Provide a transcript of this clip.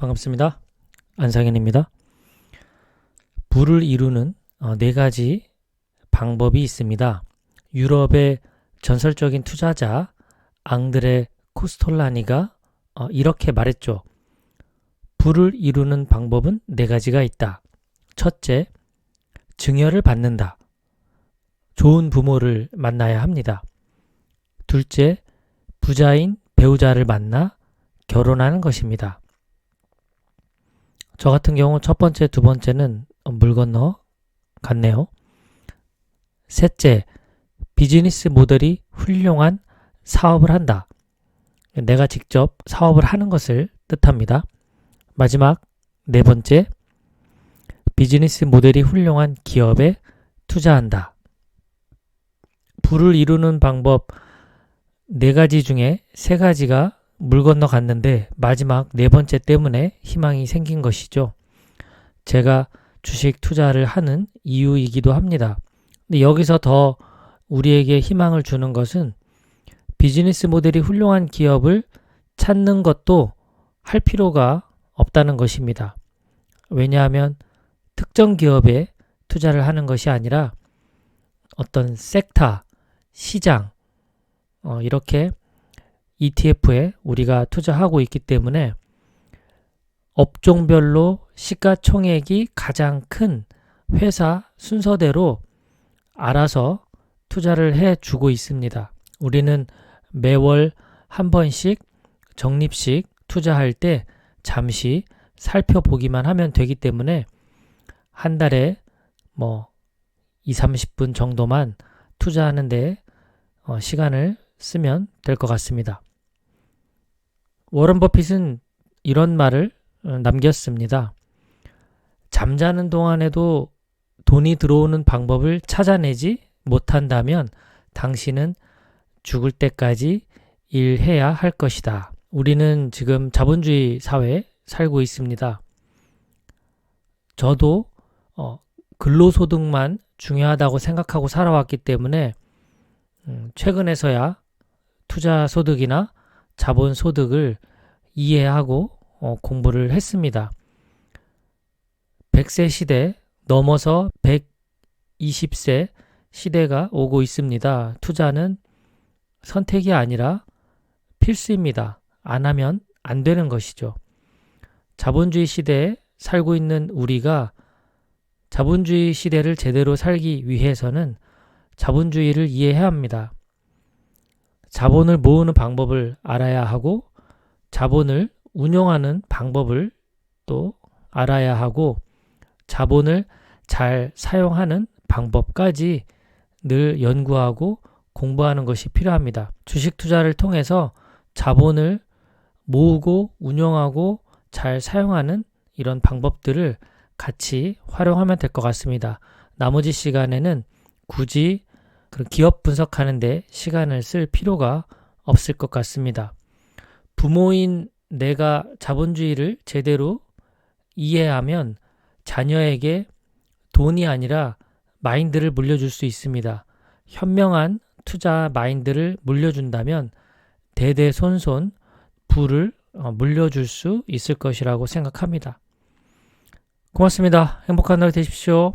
반갑습니다. 안상현입니다. 부를 이루는 어, 네 가지 방법이 있습니다. 유럽의 전설적인 투자자 앙드레 코스톨라니가 어, 이렇게 말했죠. 부를 이루는 방법은 네 가지가 있다. 첫째, 증여를 받는다. 좋은 부모를 만나야 합니다. 둘째, 부자인 배우자를 만나 결혼하는 것입니다. 저 같은 경우 첫 번째, 두 번째는 물 건너 갔네요. 셋째, 비즈니스 모델이 훌륭한 사업을 한다. 내가 직접 사업을 하는 것을 뜻합니다. 마지막 네 번째, 비즈니스 모델이 훌륭한 기업에 투자한다. 부를 이루는 방법 네 가지 중에 세 가지가 물 건너 갔는데 마지막 네 번째 때문에 희망이 생긴 것이죠. 제가 주식 투자를 하는 이유이기도 합니다. 근데 여기서 더 우리에게 희망을 주는 것은 비즈니스 모델이 훌륭한 기업을 찾는 것도 할 필요가 없다는 것입니다. 왜냐하면 특정 기업에 투자를 하는 것이 아니라 어떤 섹터, 시장, 어, 이렇게 ETF에 우리가 투자하고 있기 때문에 업종별로 시가총액이 가장 큰 회사 순서대로 알아서 투자를 해 주고 있습니다. 우리는 매월 한 번씩 적립식 투자할 때 잠시 살펴보기만 하면 되기 때문에 한 달에 뭐 2, 30분 정도만 투자하는데 어, 시간을 쓰면 될 것 같습니다. 워런 버핏은 이런 말을 어, 남겼습니다. 잠자는 동안에도 돈이 들어오는 방법을 찾아내지 못한다면 당신은 죽을 때까지 일해야 할 것이다. 우리는 지금 자본주의 사회에 살고 있습니다. 저도 어, 근로소득만 중요하다고 생각하고 살아왔기 때문에 음, 최근에서야 투자소득이나 자본 소득을 이해하고 어, 공부를 했습니다. 100세 시대 넘어서 120세 시대가 오고 있습니다. 투자는 선택이 아니라 필수입니다. 안 하면 안 되는 것이죠. 자본주의 시대에 살고 있는 우리가 자본주의 시대를 제대로 살기 위해서는 자본주의를 이해해야 합니다. 자본을 모으는 방법을 알아야 하고 자본을 운영하는 방법을 또 알아야 하고 자본을 잘 사용하는 방법까지 늘 연구하고 공부하는 것이 필요합니다. 주식 투자를 통해서 자본을 모으고 운영하고 잘 사용하는 이런 방법들을 같이 활용하면 될 것 같습니다. 나머지 시간에는 굳이 그런 기업 분석하는데 시간을 쓸 필요가 없을 것 같습니다. 부모인 내가 자본주의를 제대로 이해하면 자녀에게 돈이 아니라 마인드를 물려줄 수 있습니다. 현명한 투자 마인드를 물려준다면 대대손손 부를 어, 물려줄 수 있을 것이라고 생각합니다. 고맙습니다. 행복한 하루 되십시오.